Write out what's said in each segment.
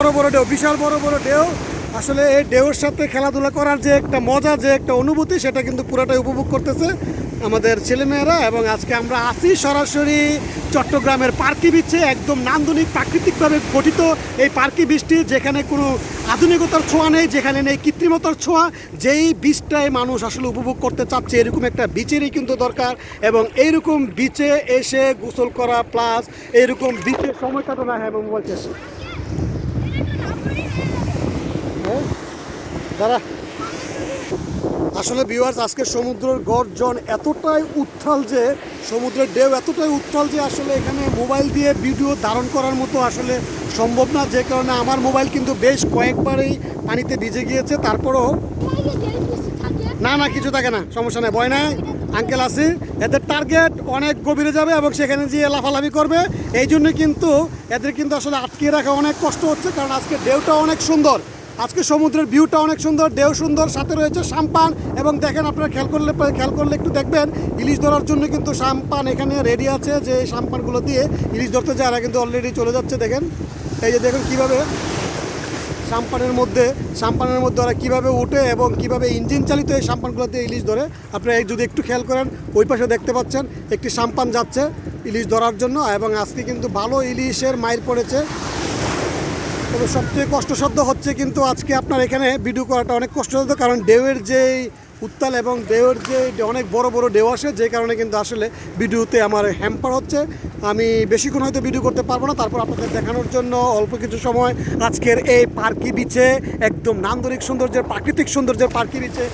বড় বড় ঢেউ, বিশাল বড় বড় ঢেউ। আসলে এই ঢেউর সাথে খেলাধুলা করার যে একটা মজা, যে একটা অনুভূতি, সেটা কিন্তু পুরোটাই উপভোগ করতেছে আমাদের ছেলেমেয়েরা এবং আজকে আমরা আছি সরাসরি চট্টগ্রামের পার্কি বিচে একদম নান্দনিক প্রাকৃতিকভাবে গঠিত এই পার্কি বীজটি যেখানে কোনো আধুনিকতার ছোঁয়া নেই, যেখানে নেই কৃত্রিমতার ছোঁয়া। যেই বীজটায় মানুষ আসলে উপভোগ করতে চাচ্ছে, এরকম একটা বিচেরই কিন্তু দরকার এবং এইরকম বিচে এসে গোসল করা প্লাস এইরকম বিচে সময় কাটানো হ্যাঁ মোবাইল চেষ্টা হ্যাঁ? দাঁড়া আসলে ভিউয়ার্স আজকে সমুদ্রের গর্জন এতটাই উত্থাল যে, সমুদ্রের ঢেউ এতটাই উত্থাল যে আসলে এখানে মোবাইল দিয়ে ভিডিও ধারণ করার মতো আসলে সম্ভব না। যে কারণে আমার মোবাইল কিন্তু বেশ কয়েকবারই পানিতে ভিজে গিয়েছে। তারপরও না না, কিছু থাকে না, সমস্যা নেই, ভয় নাই। আঙ্কেল আছে। এদের টার্গেট অনেক গভীরে যাবে এবং সেখানে গিয়ে লাফালাফি করবে। এই জন্য কিন্তু এদের কিন্তু আসলে আটকে রাখা অনেক কষ্ট হচ্ছে, কারণ আজকে ঢেউটা অনেক সুন্দর। আজকে সমুদ্রের ভিউটা অনেক সুন্দর, ঢেউ সুন্দর, সাথে রয়েছে সাম্পান এবং দেখেন আপনারা খেয়াল করলে খেয়াল করলে একটু দেখবেন, ইলিশ ধরার জন্য কিন্তু সাম্পান এখানে রেডি আছে, যে এই সাম্পানগুলো দিয়ে ইলিশ ধরতে যায়, এরা কিন্তু অলরেডি চলে যাচ্ছে, দেখেন। এই যে দেখুন কীভাবে সাম্পানের মধ্যে সাম্পানের মধ্যে ওরা কীভাবে উঠে এবং কীভাবে ইঞ্জিন চালিত এই সাম্পানগুলোতে ইলিশ ধরে। আপনারা যদি একটু খেয়াল করেন, ওই পাশে দেখতে পাচ্ছেন, একটি সাম্পান যাচ্ছে ইলিশ ধরার জন্য এবং আজকে কিন্তু ভালো ইলিশের মাইর পড়েছে। তবে সবচেয়ে কষ্টসাধ্য হচ্ছে কিন্তু আজকে আপনার এখানে ভিডিও করাটা অনেক কষ্টসাধ্য, কারণ ডেউয়ের যেই উত্তাল এবং ঢেউয়ের যে অনেক বড় বড় ঢেউ আসে, যে কারণে কিন্তু আসলে ভিডিওতে আমার হ্যাম্পার হচ্ছে। আমি বেশিক্ষণ হয়তো ভিডিও করতে পারব না, তারপর আপনাদের দেখানোর জন্য অল্প কিছু সময় আজকের এই পার্কি বিচে একদম নান্দনিক সৌন্দর্যের, প্রাকৃতিক সৌন্দর্যের পার্কি বিচে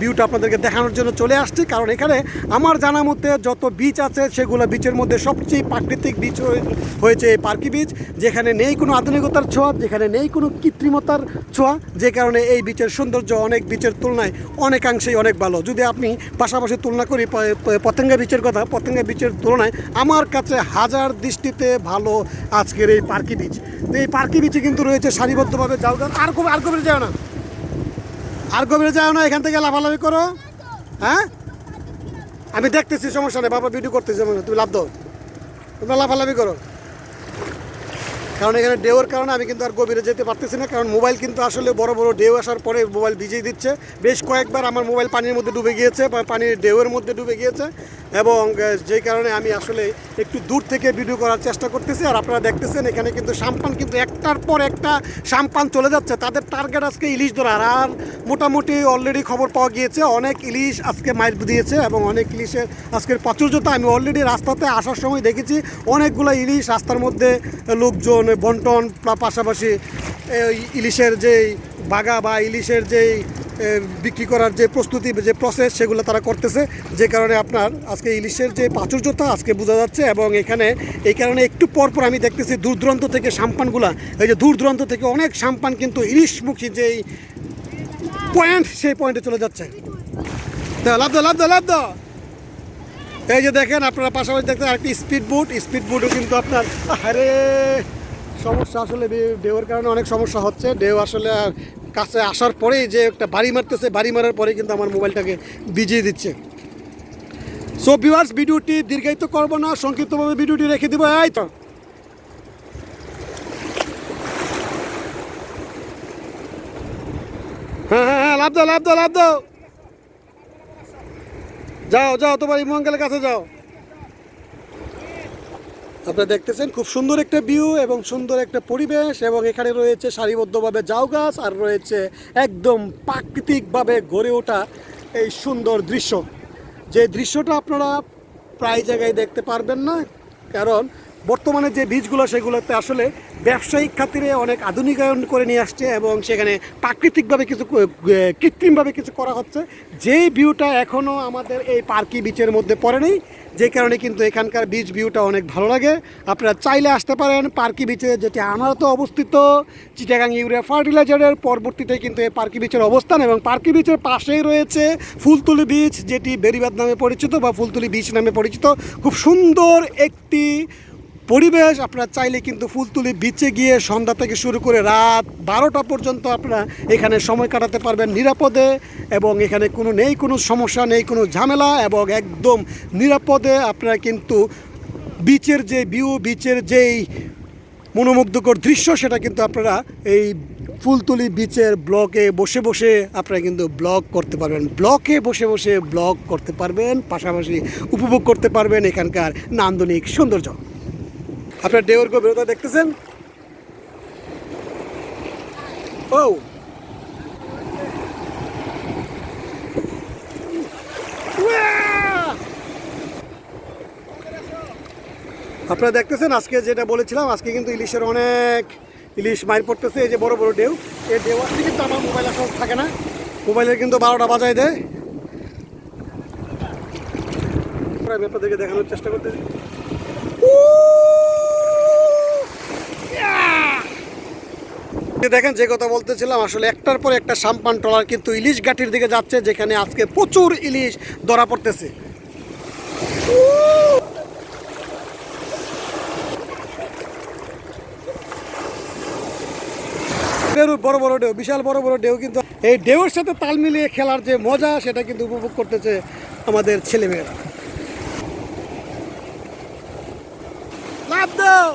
ভিউটা আপনাদেরকে দেখানোর জন্য চলে আসছি। কারণ এখানে আমার জানা মতে যত বিচ আছে, সেগুলো বিচের মধ্যে সবচেয়ে প্রাকৃতিক বিচ হয়ে- হয়েছে এই পার্কি বিচ যেখানে নেই কোনো আধুনিকতার ছোঁয়া, যেখানে নেই কোনো কৃত্রিমতার ছোঁয়া, যে কারণে এই বিচের সৌন্দর্য অনেক বিচের তুলনায় অনেকাংশেই অনেক ভালো। যদি আপনি পাশাপাশি তুলনা করি পতেঙ্গা বিচের কথা, পতেঙ্গা বিচের তুলনায় আমার কাছে হাজার দৃষ্টিতে ভালো আজকের এই পার্কি বিচ তো এই পার্কি বিচে কিন্তু রয়েছে সারিবদ্ধভাবে যাও আর গভীর আর গভীরে যাও না? আর গভীরে যাও না? এখান থেকে লাফালাফি করো। হ্যাঁ? আমি দেখতেছি, সমস্যা নেই। বাবা ভিডিও করতেছি তুমি লাভ দাও। তোমরা লাফালাফি করো। কারণ এখানে ঢেউর কারণে আমি কিন্তু আর গভীরে যেতে পারতেছি না, কারণ মোবাইল কিন্তু আসলে বড় বড় ঢেউ আসার পরে মোবাইল ভিজিয়ে দিচ্ছে। বেশ কয়েকবার আমার মোবাইল পানির মধ্যে ডুবে গিয়েছে বা পানির ঢেউয়ের মধ্যে ডুবে গিয়েছে এবং যেই কারণে আমি আসলে একটু দূর থেকে ভিডিও করার চেষ্টা করতেছি। আর আপনারা দেখতেছেন এখানে কিন্তু সাম্পান কিন্তু একটার পর একটা সাম্পান চলে যাচ্ছে। তাদের টার্গেট আজকে ইলিশ ধরার আর মোটামুটি অলরেডি খবর পাওয়া গিয়েছে, অনেক ইলিশ আজকে মাইর দিয়েছে এবং অনেক ইলিশের আজকের প্রাচুর্যতা আমি অলরেডি রাস্তাতে আসার সময় দেখেছি, অনেকগুলো ইলিশ রাস্তার মধ্যে লোকজন বন্টন পা- পাশাপাশি এই ইলিশের যেই বাগা বা ইলিশের যেই বিক্রি করার যে প্রস্তুতি, যে প্রসেস সেগুলো তারা করতেছে। যে কারণে আপনার আজকে ইলিশের যে প্রাচুর্যতা আজকে বোঝা যাচ্ছে এবং এখানে এই কারণে একটু পর পর আমি দেখতেছি দূর দূরান্ত থেকে সাম্পানগুলা, এই যে দূর দূরান্ত থেকে অনেক সাম্পান কিন্তু ইলিশমুখী যেই পয়েন্ট সেই পয়েন্টে চলে যাচ্ছে। লাভ দাও লাভ দাও লাভ দাও। এই যে দেখেন, আপনারা পাশাপাশি দেখতে আরেকটি স্পিড বুট স্পিড বুটও কিন্তু আপনার আরে সমস্যা আসলে ঢেউয়ের কারণে অনেক সমস্যা হচ্ছে। ঢেউ আসলে কাছে আসার পরেই যে একটা বাড়ি মারতেছে, বাড়ি মারার পরে কিন্তু আমার মোবাইলটাকে ভিজিয়ে দিচ্ছে। সো ভিউয়ার্স ভিডিওটি দীর্ঘায়িত করব না, সংক্ষিপ্তভাবে ভিডিওটি রেখে দিব। এই তো। হ্যাঁ হ্যাঁ হ্যাঁ লাভ দাও লাভ দাও লাভ দাও। যাও যাও, তোমার ইমঙ্গলের কাছে যাও। আপনারা দেখতেছেন খুব সুন্দর একটা ভিউ এবং সুন্দর একটা পরিবেশ এবং এখানে রয়েছে সারিবদ্ধভাবে জাউ গাছ আর রয়েছে একদম প্রাকৃতিকভাবে গড়ে ওঠা এই সুন্দর দৃশ্য। যে দৃশ্যটা আপনারা প্রায় জায়গায় দেখতে পারবেন না, কারণ বর্তমানে যে বীজগুলো সেগুলোতে আসলে ব্যবসায়িক খাতিরে অনেক আধুনিকায়ন করে নিয়ে আসছে এবং সেখানে প্রাকৃতিকভাবে কিছু কৃত্রিমভাবে কিছু করা হচ্ছে। যেই ভিউটা এখনও আমাদের এই পার্কি বিচের মধ্যে পড়ে নেই, যে কারণে কিন্তু এখানকার বিচ ভিউটা অনেক ভালো লাগে। আপনারা চাইলে আসতে পারেন পার্কি বিচে যেটি আনারত অবস্থিত চিটাগাং ইউরিয়া ফার্টিলাইজারের পরবর্তীতে কিন্তু এই পার্কি বিচের অবস্থান এবং পার্কি বিচের পাশেই রয়েছে ফুলতুলি বিচ যেটি বেরিবাদ নামে পরিচিত বা ফুলতুলি বিচ নামে পরিচিত। খুব সুন্দর একটি পরিবেশ, আপনারা চাইলে কিন্তু ফুলতুলি বিচে গিয়ে সন্ধ্যা থেকে শুরু করে রাত বারোটা পর্যন্ত আপনারা এখানে সময় কাটাতে পারবেন নিরাপদে এবং এখানে কোনো নেই, কোনো সমস্যা নেই, কোনো ঝামেলা এবং একদম নিরাপদে আপনারা কিন্তু বিচের যে ভিউ বিচের যেই মনোমুগ্ধকর দৃশ্য, সেটা কিন্তু আপনারা এই ফুলতুলি বিচের ব্লকে বসে বসে আপনারা কিন্তু ব্লগ করতে পারবেন। ব্লকে বসে বসে ব্লগ করতে পারবেন, পাশাপাশি উপভোগ করতে পারবেন এখানকার নান্দনিক সৌন্দর্য। আপনার ডেওর গভীরতা দেখতেছেন? ও! আপনারা দেখতেছেন, আজকে যেটা বলেছিলাম, আজকে কিন্তু ইলিশের অনেক ইলিশ মাইর পড়তেছে, এই যে বড় বড় ঢেউ। এই ঢেউ আসলে কিন্তু আমার মোবাইল আসলে থাকে না। মোবাইলের কিন্তু বারোটা বাজায় দেয়। আমি আপনাদেরকে দেখানোর চেষ্টা করতেছি। দেখেন যে কথা বলতেছিলাম, আসলে একটার পর একটা সাম্পান ট্রলার কিন্তু ইলিশ ঘাটির দিকে যাচ্ছে, যেখানে আজকে প্রচুর ইলিশ ধরা পড়তেছে। বড় বড় ঢেউ, বিশাল বড় বড় ঢেউ কিন্তু এই ঢেউয়ের সাথে তাল মিলিয়ে খেলার যে মজা, সেটা কিন্তু উপভোগ করতেছে আমাদের ছেলেমেয়েরা। লাভ দাও!